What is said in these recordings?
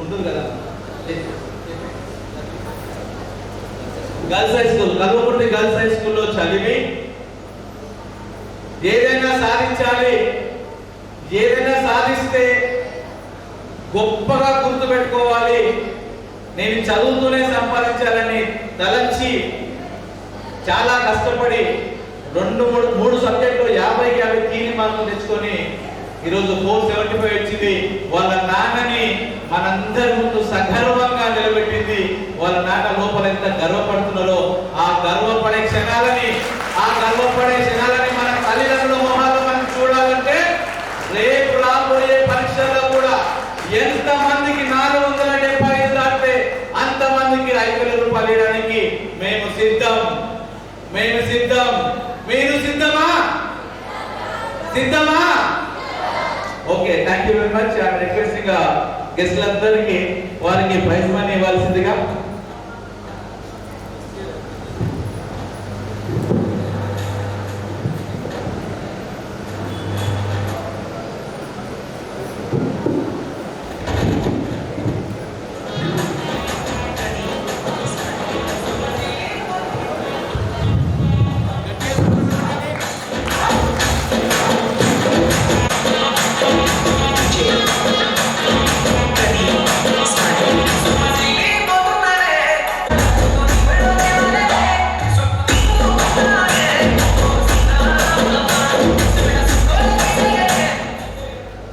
ఉంటుంది కదా? Girls high school Kalwakurthy girls high స్కూల్లో చదివి ఏదైనా సాధించాలి. ఏదైనా సాధిస్తే గొప్పగా గుర్తుపెట్టుకోవాలి. నేను చదువుతూనే సంపాదించాలని తలంచి చాలా కష్టపడి రెండు మూడు మూడు సబ్జెక్టులు యాభైకి యాభై తీని మార్కులు తెచ్చుకొని ఈరోజు ఫోర్ సెవెంటీ ఫైవ్ వచ్చింది. వాళ్ళ నాన్నని మనందరి ముందు సగర్వంగా నిలబెట్టింది. వాళ్ళ నాన్న లోపల ఎంత గర్వపడుతున్నారో ఆ గర్వపడే క్షణాలని ఆ గర్వపడే క్షణాలని మన తల్లిదండ్రుల మొహాలు మనం చూడాలంటే రేపు రాబోయే పరీక్షల్లో కూడా ఎంత మందికి నాలుగు వందల డెబ్బై ఐదు దాటితే అంత మందికి ఐదు వేల రూపాయలు ఇవ్వడానికి మేము సిద్ధం. మేము సిద్ధం. మీరు సిద్ధమా? సిద్ధమా? Thank you very much and requesting గెస్ట్లందరికీ వారికి ప్రైజ్ మనీ ఇవ్వాల్సిందిగా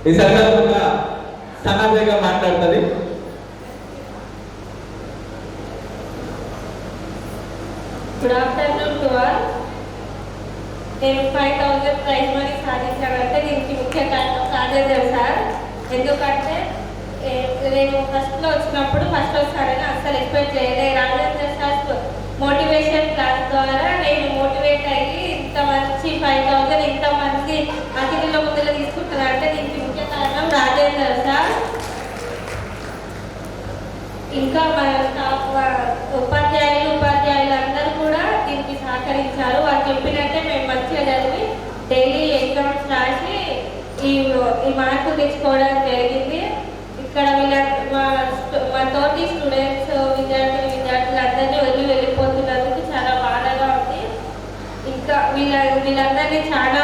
ఈ సందర్భంగా సనాబేగా మాట్లాడుతుంది. గుడ్ ఆఫ్టర్నూన్ టు ఆల్ నేను ఫైవ్ థౌజండ్ ప్రైజ్ మనీ సాధించానంటే దీనికి ముఖ్య కారణం రాజేందర్ సార్ ఎందుకంటే నేను నేను ఫస్ట్లో వచ్చినప్పుడు ఫస్ట్ వస్తానని అస్సలు ఎక్స్పెక్ట్ చేయలేదు రాజేంద్ర సార్ మోటివేషన్ క్లాస్ ద్వారా నేను మోటివేట్ అయ్యి ఇంత మంచి ఫైవ్ థౌజండ్ ఇంత మంది అతిథుల ముందులో అంటే దీనికి ముఖ్య కారణం రాజేందర్ సార్. ఇంకా మన ఉపాధ్యాయులు ఉపాధ్యాయులు అందరూ కూడా దీనికి సహకరించారు. వాళ్ళు చెప్పినట్టే మేము మంచిగా చదివి డైలీ ఎగ్జామ్స్ రాసి ఈ ఈ మార్కు తెచ్చుకోవడం జరిగింది. ఇక్కడ వీళ్ళ మా మా తోటి స్టూడెంట్స్ విద్యార్థులు విద్యార్థులు అందరినీ వదిలి వెళ్ళిపోతున్నందుకు చాలా బాధగా ఉంది. ఇంకా వీళ్ళ వీళ్ళందరినీ చాలా